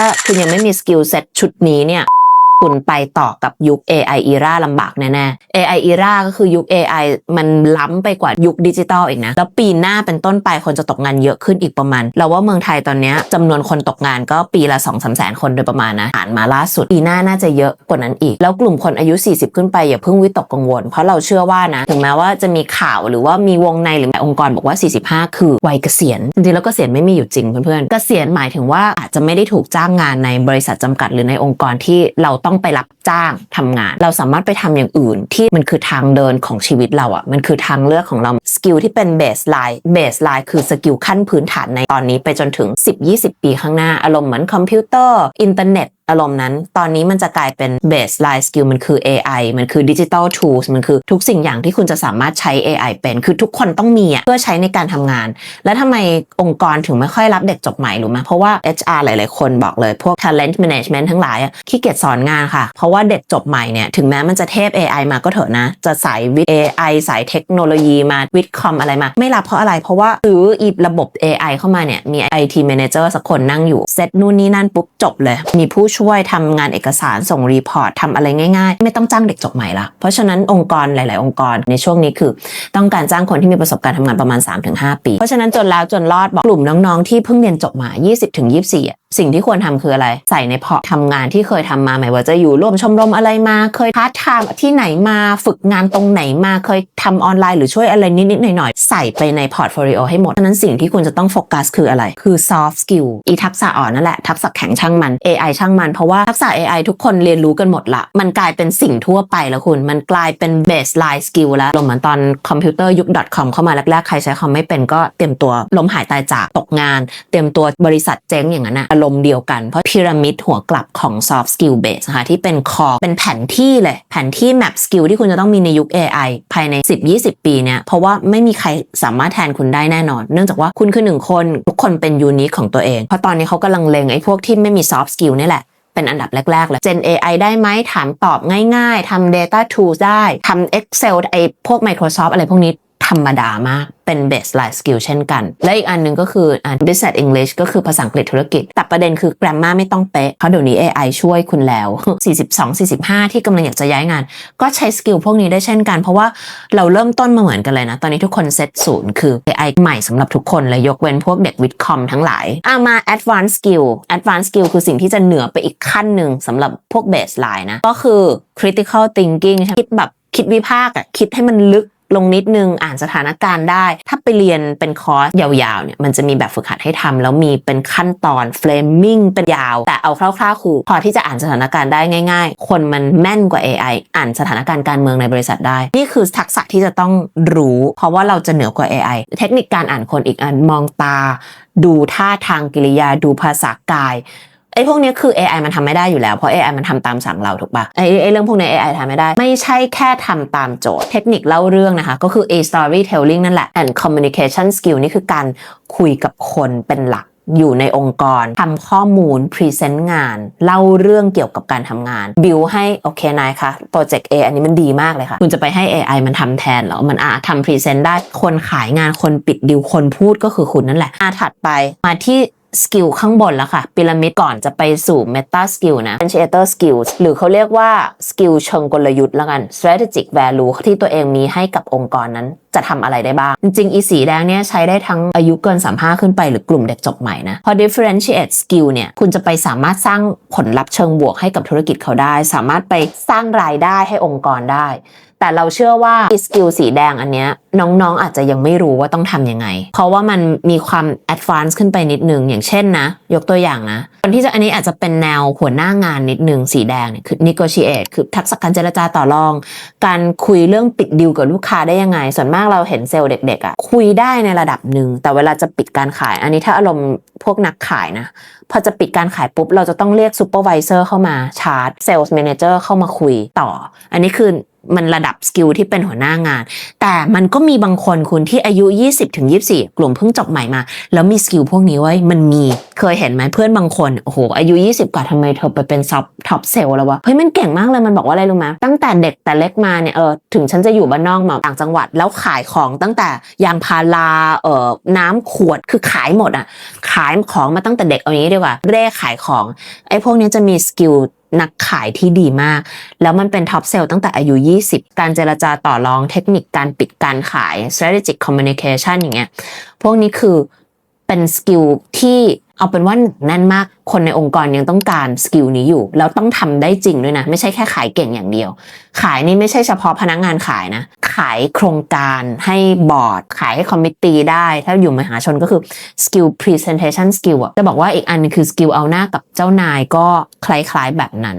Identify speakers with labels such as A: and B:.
A: ถ้าคุณยังไม่มีสกิลเซ็ตชุดนี้เนี่ย คุณไปต่อกับยุค AI era ลำบากแน่ๆ AI era ก็คือยุค AI มันล้ำไปกว่ายุคดิจิตอลอีกนะ แล้วปีหน้าเป็นต้นไปคนจะตกงานเยอะขึ้นอีกประมาณ เราว่าเมืองไทยตอนนี้จำนวนคนตกงานก็ปีละ2องสามแสนคนโดยประมาณนะอ่านมาล่าสุด ปีหน้าน่าจะเยอะกว่านั้นอีก แล้วกลุ่มคนอายุ 40 ขึ้นไปอย่าเพิ่งวิตกกังวล เพราะเราเชื่อว่านะ ถึงแม้ว่าจะมีข่าวหรือว่ามีวงในหรือองค์กรบอกว่า 45 คือวัยเกษียณจริงๆแล้วเกษียณไม่มีอยู่จริงเพื่อนๆเกษียณหมายถึงว่าอาจจะไม่ได้ถูกจ้างงานในบริษัทจำกัดหรือในองค์กรที่เราต้องไปรับจ้างทำงาน เราสามารถไปทำอย่างอื่นที่มันคือทางเดินของชีวิตเราอะ่ะมันคือทางเลือกของเราสกิลที่เป็นเบสไลน์เบสไลน์คือสกิลขั้นพื้นฐานในตอนนี้ไปจนถึง 10-20 ปีข้างหน้าอารมณ์เหมือนคอมพิวเตอร์อินเทอร์เน็ต อารมณ์นั้น ตอนนี้มันจะกลายเป็น baseline skill มันคือ AI มันคือ digital tools มันคือทุกสิ่งอย่างที่คุณจะสามารถใช้ AI เป็น คือทุกคนต้องมีอะเพื่อใช้ในการทำงาน แล้วทำไมองค์กรถึงไม่ค่อยรับเด็กจบใหม่รู้ไหมเพราะว่า HR หลาย ๆ คนบอกเลย พวก talent management ทั้งหลายขี้เกียจสอนงานค่ะ เพราะว่าเด็กจบใหม่เนี่ยถึงแม้มันจะเทพ AI มาก็เถอะนะ จะสายวิทย์ AI สายเทคโนโลยีมาวิทย์คอมอะไรมา ไม่รับเพราะอะไร เพราะว่าซื้ออีระบบ AI เข้ามาเนี่ยมี IT manager สักคนนั่งอยู่เซตนู่นนี่นั่นปุ๊บจบเลยมีผู้ช่วยทำงานเอกสารส่งรีพอร์ตทำอะไรง่ายๆ ไม่ต้องจ้างเด็กจบใหม่ละเพราะฉะนั้นองค์กรหลาย ๆ องค์กรในช่วงนี้คือ ต้องการจ้างคนที่มีประสบการณ์ทำงานประมาณ 3-5 ปี เพราะฉะนั้นจนแล้วจนรอดบอกกลุ่มน้อง ๆ ที่เพิ่งเรียนจบมา 20-24สิ่งที่ควรทำคืออะไร ใส่ในพอร์ตทำงานที่เคยทำมาหมายว่าจะอยู่ร่วมชมรมอะไรมา เคยพาร์ทไทม์ที่ไหนมาฝึกงานตรงไหนมาเคยทำออนไลน์หรือช่วยอะไรนิดๆหน่อยๆ ใส่ไปในพอร์ตโฟลิโอให้หมดฉะนั้นสิ่งที่คุณจะต้องโฟกัสคืออะไร คือ soft skill อีทักษะอ่อนนั่นแหละทักษะแข็งช่างมัน AI ช่างมันเพราะว่าทักษะ AI ทุกคนเรียนรู้กันหมดละ มันกลายเป็นสิ่งทั่วไปแล้วคุณ มันกลายเป็น baseline skill แล้วลงเหมือนตอนคอมพิวเตอร์ยุค .com เข้ามาแรกๆใครใช้คอมไม่เป็นก็เตรียมตัวล้มหายตายจากตกงาน เตรียมตัวบริษัทเจ๊งอย่างนั้นนะอารมณ์เดียวกัน เพราะพีระมิดหัวกลับของ soft skill base นะคะที่เป็นคอเป็นแผนที่เลย แผนที่ map skill ที่คุณจะต้องมีในยุค AI ภายใน 10-20 ปีเนี่ยเพราะว่าไม่มีใครสามารถแทนคุณได้แน่นอน เนื่องจากว่าคุณคือหนึ่งคน ทุกคนเป็นยูนิคของตัวเอง เพราะตอนนี้เขากำลังเลงไอ้พวกที่ไม่มี soft skill นี่แหละเป็นอันดับแรก ๆ เลย Gen AI ได้ไหม ถามตอบง่าย ๆ ทำ Data Tools ได้ ทำ Excel ไอ้พวก Microsoft อะไรพวกนี้ ธรรมดามาก เป็น baseline skill เช่นกัน และอีกอันหนึ่งก็คืออ่า business English ก็คือภาษาอังกฤษธุรกิจ แต่ประเด็นคือ grammar ไม่ต้องเป๊ะเพราะเดี๋ยวนี้ AI ช่วยคุณแล้ว 42-45 ที่กำลังอยากจะย้ายงาน ก็ใช้สกิลพวกนี้ได้เช่นกัน เพราะว่าเราเริ่มต้นมาเหมือนกันเลยนะ ตอนนี้ทุกคนเซตศูนย์คือ AI ใหม่สำหรับทุกคนเลยยกเว้นพวกเด็กวิทย์คอมทั้งหลายอะมา advanced skill advanced skill คือสิ่งที่จะเหนือไปอีกขั้นหนึ่งสำหรับพวก baseline นะก็คือ critical thinking คิดแบบคิดวิพากษ์อะคิดให้มันลึก ลงนิดนึงอ่านสถานการณ์ได้ ถ้าไปเรียนเป็นคอร์สยาวๆเนี่ยมันจะมีแบบฝึกหัดให้ทำแล้วมีเป็นขั้นตอนเฟรมมิ่งเป็นยาว แต่เอาคร่าวๆคือพอที่จะอ่านสถานการณ์ได้ง่าย ๆ คนมันแม่นกว่า AI อ่านสถานการณ์การเมืองในบริษัทได้ นี่คือทักษะที่จะต้องรู้ เพราะว่าเราจะเหนือกว่า AI เทคนิคการอ่านคนอีกอันมองตา ดูท่าทางกิริยาดูภาษากาย ไอ้พวกนี้คือ AI มันทำไม่ได้อยู่แล้ว เพราะ AI มันทำตามสั่งเราถูกปะไอ้ไอ้เรื่องพวกนี้ AI ทำไม่ได้ ไม่ใช่แค่ทำตามโจทย์เทคนิคเล่าเรื่องนะคะ ก็คือ A storytelling นั่นแหละ and communication skill นี่คือการคุยกับคนเป็นหลักอยู่ในองค์กรทำข้อมูล พรีเซนต์งาน เล่าเรื่องเกี่ยวกับการทำงาน บิวให้ โอเคนายคะโปรเจกต์ A อันนี้มันดีมากเลยค่ะ คุณจะไปให้ AI มันทำแทนเหรอ มันอาทำพรีเซนต์ได้คนขายงานคนปิดดิวคนพูดก็คือคุณนั่นแหละอาถัดไปมาที่สกิลข้างบนแล้วค่ะพีระมิดก่อนจะไปสู่ Meta Skill นะ differentiator skill หรือเขาเรียกว่าสกิลเชิงกลยุทธ์แล้วกัน Strategic Value ที่ตัวเองมีให้กับองค์กรนั้นจะทำอะไรได้บ้าง จริงๆ อีสีแดงเนี่ยใช้ได้ทั้งอายุเกิน 35 ขึ้นไปหรือกลุ่มเด็กจบใหม่นะ พอ differentiate skill เนี่ย คุณจะไปสามารถสร้างผลลัพธ์เชิงบวกให้กับธุรกิจเขาได้ สามารถไปสร้างรายได้ให้องค์กรได้ แต่เราเชื่อว่าสกิลสีแดงอันเนี้ยน้องๆ อาจจะยังไม่รู้ว่าต้องทำยังไง เพราะว่ามันมีความแอดวานซ์ขึ้นไปนิดนึง อย่างเช่นนะ ยกตัวอย่างนะคนที่จะอันนี้อาจจะเป็นแนวหัวหน้างานนิดนึง สีแดงเนี่ยคือ negotiate คือทักษะการเจรจาต่อรอง การคุยเรื่องปิดดีลกับลูกค้าได้ยังไง ส่วนมากเราเห็นเซลล์เด็กๆอะ่ะคุยได้ในระดับหนึ่ง แต่เวลาจะปิดการขาย อันนี้ถ้าอารมณ์พวกนักขายนะ พอจะปิดการขายปุ๊บ เราจะต้องเรียกซูเปอร์วิเซอร์เข้ามาชาร์จเซลส์แมเนเจอร์เข้ามาคุยต่อ อันนี้คือ มันระดับสกิลที่เป็นหัวหน้างาน แต่มันก็มีบางคนคุณที่อายุ 20ถึง24 กลุ่มเพิ่งจบใหม่มา แล้วมีสกิลพวกนี้ไว้มันมีเคยเห็นไหมเพื่อนบางคนโอ้โหอายุ 20 กว่าทำไมเธอไปเป็นซับท็อปเซลแล้ววะเฮ้ยมันเก่งมากเลยมันบอกว่าอะไรรู้ไหมตั้งแต่เด็กแต่เล็กมาเนี่ยเออถึงฉันจะอยู่บ้านนอกมาต่างจังหวัด แล้วขายของตั้งแต่ยางพาราเอ่อน้ำขวดคือขายหมดอะขายของมาตั้งแต่เด็กเอาอย่างนี้ดีกว่าเร่ขายของไอ้พวกนี้จะมีสกิลนักขายที่ดีมาก แล้วมันเป็นท็อปเซลตั้งแต่อายุ 20 การเจรจาต่อรองเทคนิคการปิดการขาย strategic communication อย่างเงี้ย พวกนี้คือเป็นสกิลที่เอาเป็นว่านแน่นมาก คนในองค์กรยังต้องการสกิลนี้อยู่ แล้วต้องทำได้จริงด้วยนะ ไม่ใช่แค่ขายเก่งอย่างเดียว ขายนี่ไม่ใช่เฉพาะพนักงานขายนะ ขายโครงการให้บอร์ด ขายให้คอมมิตี้ได้ ถ้าอยู่มหาชนก็คือสกิลพรีเซนเทชันสกิลอะจะบอกว่าอีกอันคือสกิลเอาหน้ากับเจ้านายก็คล้ายๆแบบนั้น